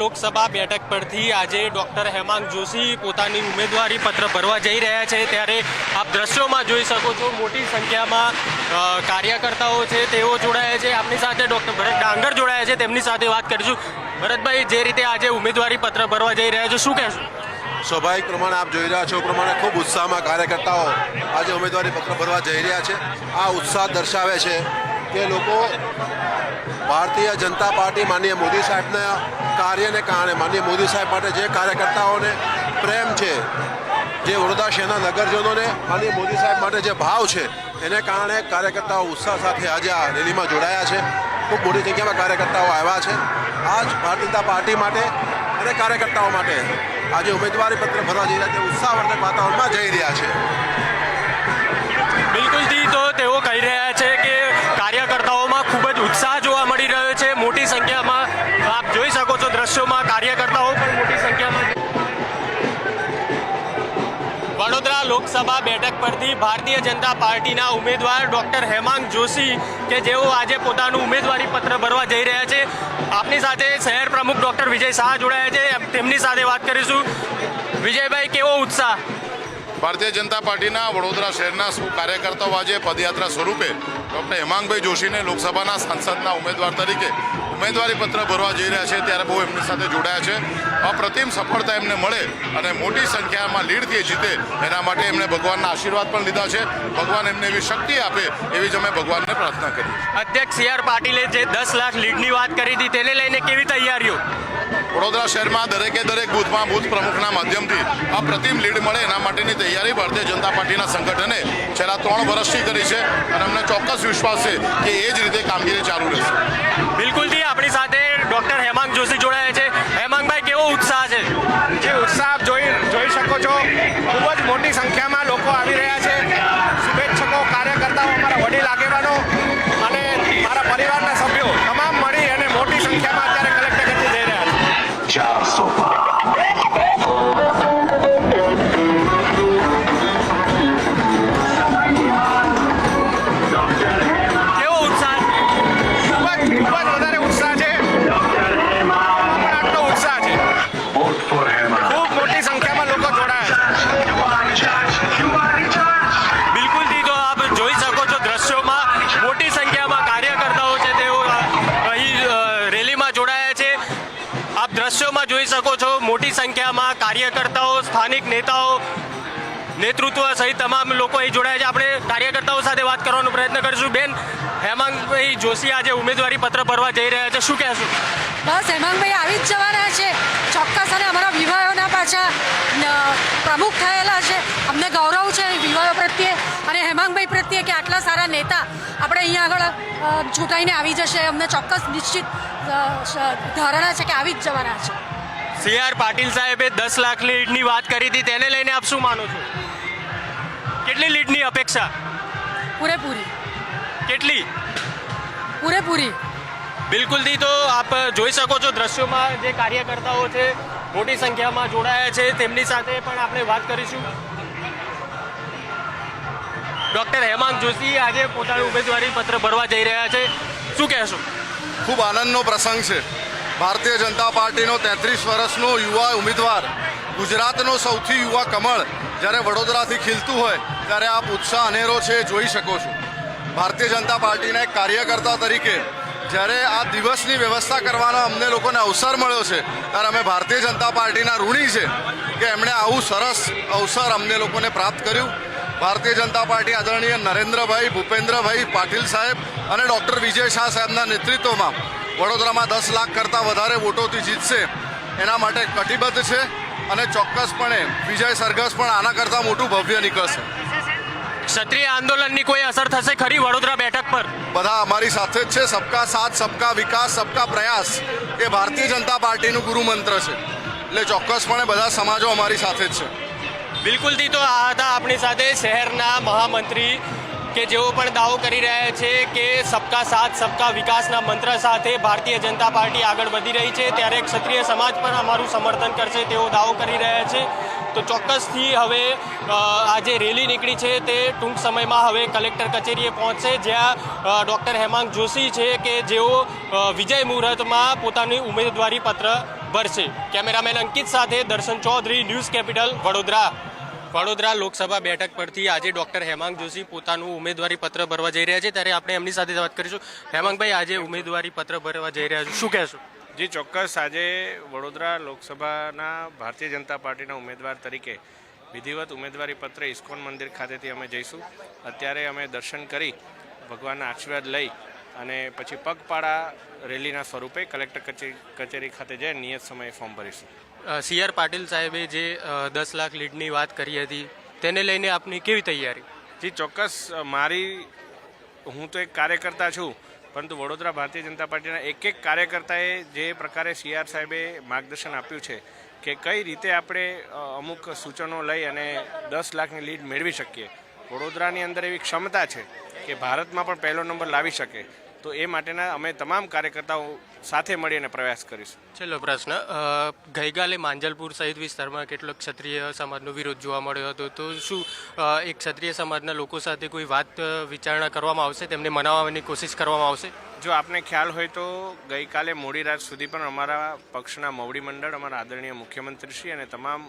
લોકસભા બેઠક પરથી આજે ડોક્ટર હેમાંગ જોશી પોતાની ઉમેદવારી પત્ર ભરવા જઈ રહ્યા છે. ત્યારે આપ દ્રશ્યોમાં જોઈ શકો છો મોટી સંખ્યામાં કાર્યકર્તાઓ છે, તેઓ જોડાયા છે. આપની સાથે ડોક્ટર ભરત ડાંગર જોડાયા છે. તેમની સાથે વાત કરીશું. ભરતભાઈ, જે રીતે આજે ઉમેદવારી પત્ર ભરવા જઈ રહ્યા છો, શું કહેશો? સ્વાભાવિક પ્રમાણે આપ જોઈ રહ્યા છો પ્રમાણે ખૂબ ઉત્સાહમાં કાર્યકર્તાઓ આજે ઉમેદવારી પત્ર ભરવા જઈ રહ્યા છે. આ ઉત્સાહ દર્શાવે છે કે લોકો ભારતીય જનતા પાર્ટી માનનીય મોદી સાહેબના કાર્યને કારણે, માનનીય મોદી સાહેબ માટે જે કાર્યકર્તાઓને પ્રેમ છે, જે વડોદરા શહેરના નગરજનોને, માનનીય મોદી સાહેબ માટે જે ભાવ છે, એને કારણે કાર્યકર્તાઓ ઉત્સાહ સાથે આજે આ રેલીમાં જોડાયા છે. ખૂબ મોટી જગ્યામાં કાર્યકર્તાઓ આવ્યા છે. આજ ભારતીય જનતા પાર્ટી માટે અને કાર્યકર્તાઓ માટે આજે ઉમેદવારી પત્ર ભરવા જઈ રહ્યા છે. ઉત્સાહવર્ધક વાતાવરણમાં જઈ રહ્યા છે. બિલકુલ જી, તો તેઓ કહી રહ્યા છે કે લોકસભા બેઠક પરથી ભારતીય જનતા પાર્ટીના ઉમેદવાર ડોક્ટર હેમાંગ જોશી કે જેઓ આજે પોતાનું ઉમેદવારી પત્ર ભરવા જઈ રહ્યા છે. આપની સાથે શહેર પ્રમુખ ડોક્ટર વિજય શાહ જોડાયા છે. તેમની સાથે વાત કરીશું. વિજયભાઈ, કેવો ઉત્સાહ? ભારતીય જનતા પાર્ટીના વડોદરા શહેરના કાર્યકર્તાઓ આજે પદયાત્રા સ્વરૂપે ડૉક્ટર હેમાંગભાઈ જોશીને લોકસભાના સાંસદના ઉમેદવાર તરીકે ઉમેદવારી પત્ર ભરવા જઈ રહ્યા છે, ત્યારે બહુ એમની સાથે જોડાયા છે. અપ્રતિમ સફળતા એમને મળે અને મોટી સંખ્યામાં લીડથી જીતે, એના માટે એમણે ભગવાનના આશીર્વાદ પણ લીધા છે. ભગવાન એમને એવી શક્તિ આપે, એવી જ અમે ભગવાનને પ્રાર્થના કરી અધ્યક્ષ સી આર પાટીલે જે દસ લાખ લીડની વાત કરી હતી, તેને લઈને કેવી તૈયારીઓ? વડોદરા શહેરમાં દરેકે દરેક બૂથમાં બૂથ પ્રમુખના માધ્યમથી અપ્રતિમ લીડ મળે એના માટેની તૈયારી ભારતીય જનતા પાર્ટીના સંગઠને છેલ્લા ત્રણ વર્ષથી કરી છે અને અમને ચોક્કસ વિશ્વાસ છે કે એ જ રીતે કામગીરી નેતાઓ નેતૃત્વ સહિત તમામ લોકો અહીં જોડાયા છે. આપણે કાર્યકર્તાઓ સાથે વાત કરવાનો પ્રયત્ન કરીશું. બેન, હેમાંગભાઈ જોશી આજે ઉમેદવારી પત્ર ભરવા જઈ રહ્યા છે. શું કહેશું? બસ, હેમાંગભાઈ આવી જ જવાના છે. ચોક્કસ અને અમારા વિવાહોના પાછા પ્રમુખ થયેલા છે. અમને ગૌરવ છે વિવાહો પ્રત્યે અને હેમાંગભાઈ પ્રત્યે કે આટલા સારા નેતા આપણે અહીંયા આગળ ચૂંટાઈને આવી જશે. અમને ચોક્કસ નિશ્ચિત ધારણા છે કે આવી જ જવાના છે. સી આર પાટીલ સાહેબે દસ લાખ લીડની વાત કરી હતી તેને લઈને આપ શું માનો છો? કેટલી લીડની અપેક્ષા? પૂરેપૂરી. કેટલી? પૂરેપૂરી. બિલકુલથી તો આપ જોઈ શકો છો દ્રશ્યોમાં જે કાર્યકર્તાઓ છે મોટી સંખ્યામાં જોડાયા છે તેમની સાથે પણ આપણે વાત કરીશું. ડોક્ટર હેમાંગ જોશી આજે પોતાનું ઉમેદવારી પત્ર ભરવા જઈ રહ્યા છે. શું કહેશો? ખૂબ આનંદનો પ્રસંગ છે. ભારતીય જનતા પાર્ટીનો તેત્રીસ વર્ષનો યુવા ઉમેદવાર, ગુજરાતનો સૌથી યુવા કમળ, જ્યારે વડોદરાથી ખીલતું હોય, ત્યારે આપ ઉત્સાહ અનેરો છે જોઈ શકો છો. ભારતીય જનતા પાર્ટીના એક કાર્યકર્તા તરીકે, જ્યારે આ દિવસની વ્યવસ્થા કરવાનો અમને લોકોને અવસર મળ્યો છે, ત્યારે અમે ભારતીય જનતા પાર્ટીના ઋણી છે, કે એમણે આવું સરસ અવસર અમને લોકોને પ્રાપ્ત કર્યું. ભારતીય જનતા પાર્ટી આદરણીય નરેન્દ્રભાઈ, ભૂપેન્દ્રભાઈ પાટીલ સાહેબ અને ડૉક્ટર વિજય શાહ સાહેબના નેતૃત્વમાં વડોદરામાં દસ લાખ કરતાં વધારે વોટોથી જીતશે. એના માટે કટિબદ્ધ છે અને ચોક્કસપણે વિજય સરઘસ પણ આના કરતાં મોટું ભવ્ય નીકળશે. ક્ષત્રિય આંદોલનની કોઈ અસર થશે ખરી વડોદરા બેઠક પર? બધા અમારી સાથે જ છે. સબકા સાથ સબકા વિકાસ સબકા પ્રયાસ એ ભારતીય જનતા પાર્ટીનું ગુરુમંત્ર છે. એટલે ચોક્કસપણે બધા સમાજો અમારી સાથે જ છે. બિલકુલથી તો આ હતા આપણી સાથે શહેરના મહામંત્રી કે જેઓ પણ દાવો કરી રહ્યા છે કે સબકા સાથ, સબકા વિકાસના મંત્ર સાથે ભારતીય જનતા પાર્ટી આગળ વધી રહી છે, ત્યારે ક્ષત્રિય સમાજ પણ અમારું સમર્થન કરશે તેવો દાવો કરી રહ્યા છે. તો ચોક્કસથી હવે આ જે રેલી નીકળી છે તે ટૂંક સમયમાં હવે કલેક્ટર કચેરીએ પહોંચશે, જ્યાં ડૉક્ટર હેમાંગ જોશી છે કે જેઓ વિજય મુહૂર્તમાં પોતાની ઉમેદવારી પત્ર ભરશે. કેમેરામેન અંકિત સાથે દર્શન ચૌધરી, ન્યૂઝ કેપિટલ, વડોદરા. વડોદરા લોકસભા બેઠક પરથી આજે ડોક્ટર હેમાંગ જોશી પોતાનું ઉમેદવારી પત્ર ભરવા જઈ રહ્યા છે. ત્યારે આપણે એમની સાથે વાત કરીશું. હેમાંગભાઈ, આજે ઉમેદવારી પત્ર ભરવા જઈ રહ્યા છો. શું કહેશો? જી, ચોક્કસ. આજે વડોદરા લોકસભાના ભારતીય જનતા પાર્ટીના ઉમેદવાર તરીકે વિધિવત ઉમેદવારી પત્ર ઇસ્કોન મંદિર ખાતેથી અમે જઈશું. અત્યારે અમે દર્શન કરી ભગવાનના આશીર્વાદ લઈ અને પછી પગપાળા રેલીના સ્વરૂપે કલેક્ટર કચેરી ખાતે જઈ નિયત સમયે ફોર્મ ભરીશું. સી આર પાટીલ સાહેબે જે દસ લાખ લીડની વાત કરી હતી, તેને લઈને આપની કેવી તૈયારી? જી, ચોક્કસ મારી, હું તો એક કાર્યકર્તા છું, પરંતુ વડોદરા ભારતીય જનતા પાર્ટીના એક એક કાર્યકર્તાએ જે પ્રકારે સી આર સાહેબે માર્ગદર્શન આપ્યું છે કે કઈ રીતે આપણે અમુક સૂચનો લઈ અને દસ લાખની લીડ મેળવી શકીએ. વડોદરાની અંદર એવી ક્ષમતા છે કે ભારતમાં પણ પહેલો નંબર લાવી શકે. તો એ માટેના અમે તમામ કાર્યકર્તાઓ સાથે મળીને પ્રયાસ કરીશું. છેલ્લો પ્રશ્ન ગઈકાલે માંજલપુર સહિત વિસ્તારમાં કેટલો ક્ષત્રિય સમાજનો વિરોધ જોવા મળ્યો હતો. તો શું એક ક્ષત્રિય સમાજના લોકો સાથે કોઈ વાત વિચારણા કરવામાં આવશે? તેમને મનાવવાની કોશિશ કરવામાં આવશે? જો આપને ખ્યાલ હોય તો ગઈકાલે મોડી રાત સુધી પણ અમારા પક્ષના મોવડી મંડળ અમારા આદરણીય મુખ્યમંત્રીશ્રી અને તમામ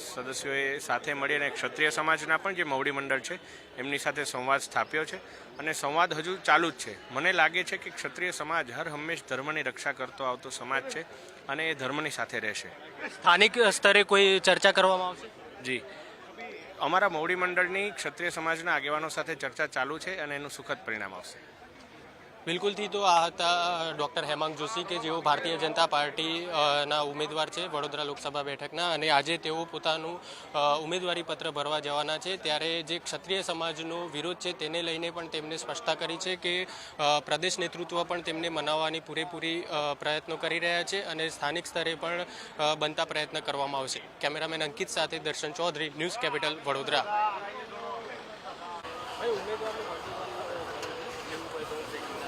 સદસ્યોએ સાથે મળી અને ક્ષત્રિય સમાજના પણ જે મોવડી મંડળ છે એમની સાથે સંવાદ સ્થાપ્યો છે અને સંવાદ હજુ ચાલુ જ છે. મને લાગે છે કે ક્ષત્રિય સમાજ હર હંમેશ ધર્મની રક્ષા કરતો આવતો સમાજ છે અને એ ધર્મની સાથે રહેશે. સ્થાનિક સ્તરે કોઈ ચર્ચા કરવામાં આવશે? જી. અમારા મોવડી મંડળની ક્ષત્રિય સમાજના આગેવાનો સાથે ચર્ચા ચાલુ છે અને એનું સુખદ પરિણામ આવશે. બિલકુલથી તો આ હતા ડૉક્ટર હેમાંગ જોશી કે જેઓ ભારતીય જનતા પાર્ટીના ઉમેદવાર છે વડોદરા લોકસભા બેઠકના અને આજે તેઓ પોતાનું ઉમેદવારી પત્ર ભરવા જવાના છે. ત્યારે જે ક્ષત્રિય સમાજનો વિરોધ છે તેને લઈને પણ તેમણે સ્પષ્ટતા કરી છે કે પ્રદેશ નેતૃત્વ પણ તેમને મનાવવાની પૂરેપૂરી પ્રયત્નો કરી રહ્યા છે અને સ્થાનિક સ્તરે પણ બનતા પ્રયત્ન કરવામાં આવશે. કેમેરામેન અંકિત સાથે દર્શન ચૌધરી, ન્યૂઝ કેપિટલ વડોદરા.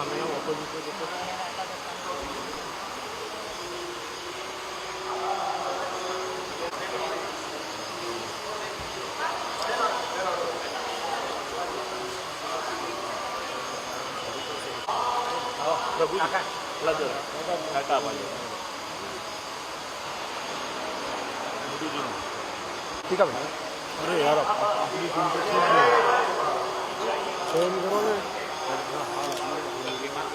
ทำนะครับผมคุณคุณคุณเราบุญเราเดือดแล้วก็มาอยู่ที่กับเนี่ยเรื่องอะไรครับที่คุณเป็นที่เนี่ยเชิญกันเลย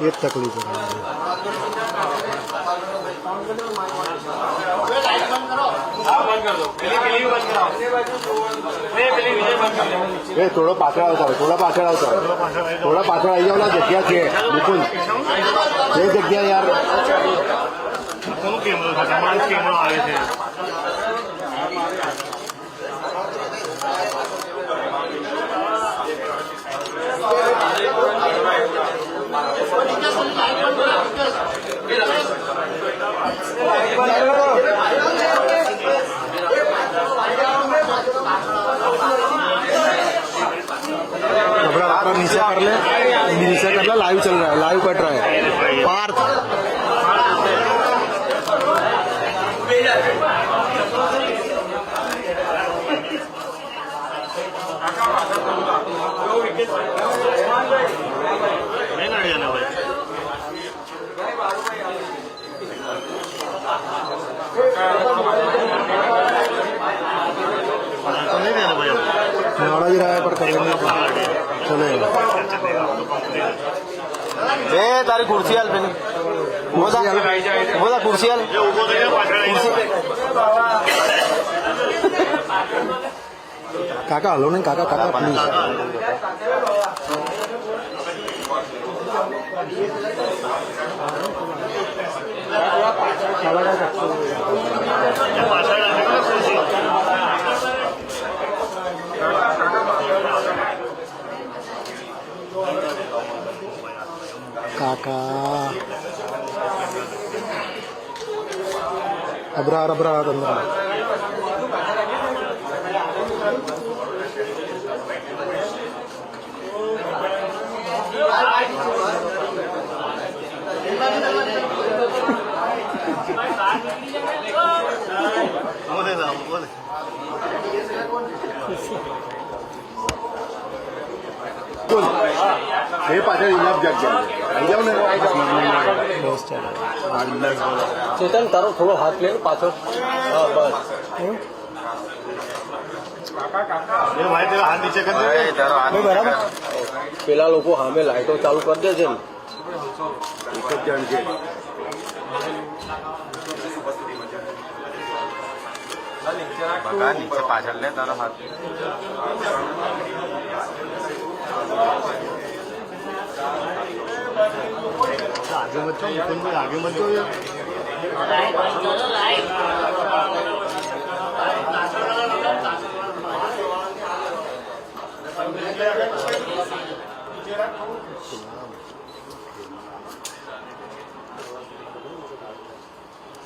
એ જ તકલીફ એ થોડો પાછળ આવતા થોડા પાછળ આવતા થોડા પાછળ આવી જાવ જગ્યા છે બિલકુલ જે જગ્યા યાર कपड़ा कपड़ा नीचे कर ले नीचे कर ले लाइव चल रहा है लाइव कट रहा है पार्थ नाड़ा Eh, tal curcial, ven. Voy a curciar. Caca, lo único. kakak abrar abrar tentara Ini pacar ini biar jalan. કાકા કાકા પ્લીઝ કાકા અબરાર અબરાર અંદર એ પાછળ ઇનાફ જગ્યા આવી જાવ ને ચેતન તારો થોડો હાથ લે પાછળ હા બસ બરાબર પેલા લોકો સામે લાઈટો ચાલુ કરી દે છે ને એક જ જણ છે નીચે પાછળ Lagi betul, pun lagi betul ya. Lại, lại, lại.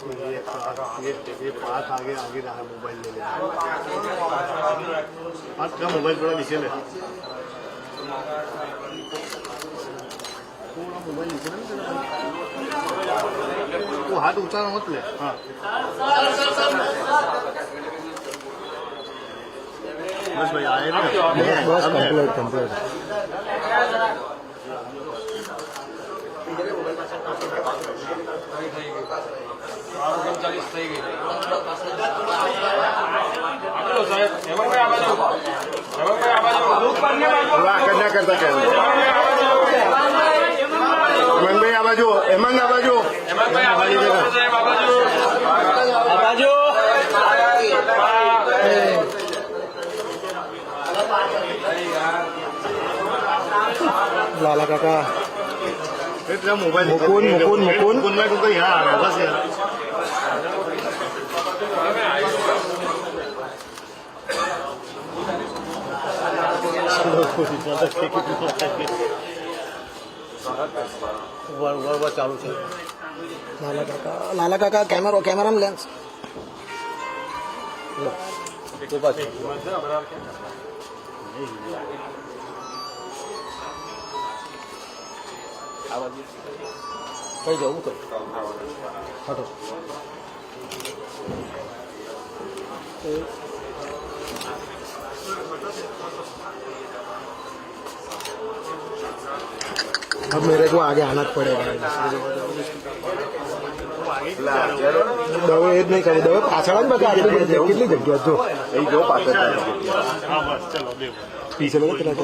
ये ये ये पास आगे आगे रहा मोबाइल ले लिया पास का मोबाइल थोड़ा नीचे ले તું હાથ ઉતારો મત લે. હા. બસ ભાઈ આ બસ કરતા કહેવાય. હેમંતભાઈ આ બાજુ હેમંત આ બાજુ બાજુ લાલા કાકા એટલે મોબાઈલ મુકુંદ, મુકુંદ, મુકુંદ. મુકુંદભાઈ તું કઈ હા આવે બસ યાર વર વર ચાલુ છે. લાલા કાકા લાલા કાકા કેમેરો કેમેરામાં લેન્સ તો બસ. કઈ જવું કઈ હટો. अब मेरे को आगे आना पड़ेगा। દવે એ જ નહીં કરી દવે પાછળ જ બધા આટલી બધી કેટલી જગ્યા જો એ જો પાછળ પીછે લોકો કેટલા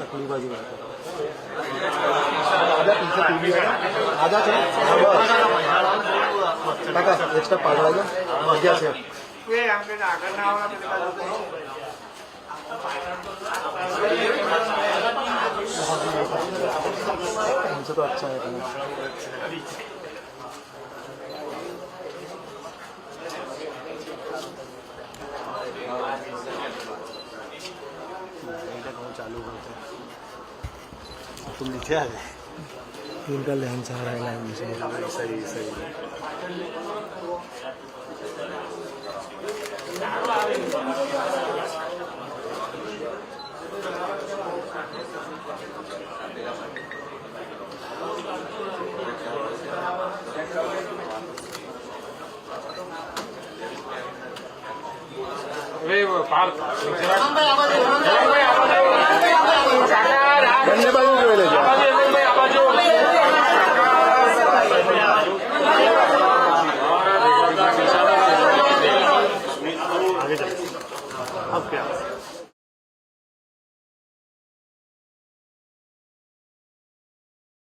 તકલીફ બાજુ આધા છે એક્સ્ટ્રા પાડવા ગયા મજા છે કાકા એક સ્ટેપ પાછળ આવી જાઓ જગ્યા છે हमसे तो अच्छा है तुम्हें चालू करते तुम नीचे आ गए इनका लेंस आ रहा है लाइन से सही सही બંને બાજુ જોઈ લેજો Okay.